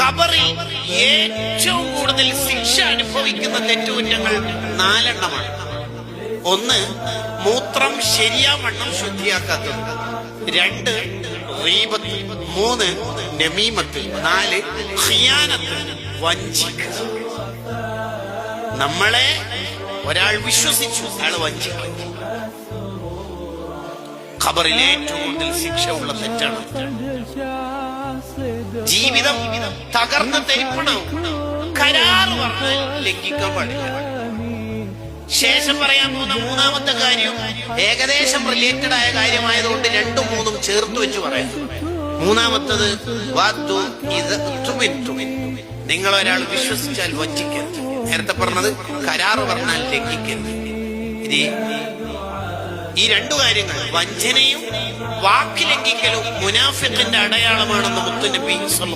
ഖബറിൽ ഏറ്റവും കൂടുതൽ ശിക്ഷ അനുഭവിക്കുന്ന തെറ്റുകുറ്റങ്ങൾ നാലെണ്ണമാണ്. ഒന്ന് മൂത്രം ശരിയാവണ്ണം ശുദ്ധിയാക്കാത്തത്. രണ്ട് മൂന്ന് നമീമത്ത്. നാല് നമ്മളെ ഒരാൾ വിശ്വസിച്ചു അയാൾ വഞ്ചിക്കും. ഖബറിലെ ഏറ്റവും കൂടുതൽ ശിക്ഷ ഉള്ള തെറ്റാണ്. ജീവിതം തകർന്ന് തെരിപ്പണം കരാറ് പറഞ്ഞാൽ ലംഘിക്കാൻ പാടില്ല. ശേഷം പറയാൻ പോകുന്ന മൂന്നാമത്തെ കാര്യം ഏകദേശം റിലേറ്റഡ് ആയ കാര്യമായതുകൊണ്ട് രണ്ടും മൂന്നും ചേർത്ത് വെച്ച് പറയാം. മൂന്നാമത്തത്. നിങ്ങൾ ഒരാൾ വിശ്വസിച്ചാൽ വഞ്ചിക്കരുത്. നേരത്തെ പറഞ്ഞത് കരാറ് പറഞ്ഞാൽ ലംഘിക്കരുത്. ഇത് ഈ രണ്ടു കാര്യങ്ങൾ വഞ്ചനയും വാക്ക് ലംഘിക്കലും മുനാഫിഖിന്റെ അടയാളമാണെന്ന് മുത്തുനബി